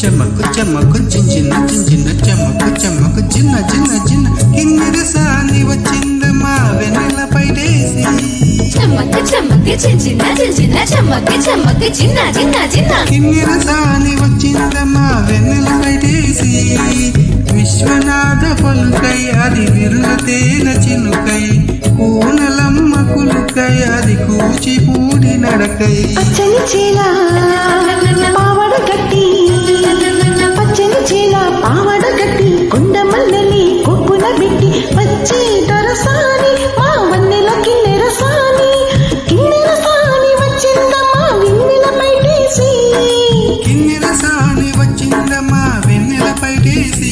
చెమ్మకు చెమ్మకు చించిన చించిన చెమ్మకు చెమ్మకు చిన్న చిన్న చిన్న కిన్నెర సాని వచ్చిందమ్మా వెన్నెల పైడేసి చెమ్మకి చెమ్మకి చిన్న చిన్న చెమ్మకి చెమ్మకి చిన్న చిన్న చిన్న. కిన్నెర సాని వచ్చిందమ్మా వెన్నెల పైడేసి విశ్వనాథ పలుకై అది విరుగతేన చిలుకై కూనలమ్మ కులుకై అది కూచిపూడి నడకై. పచ్చని చీల వచ్చిందమ్మా వెన్నెల పైటేసి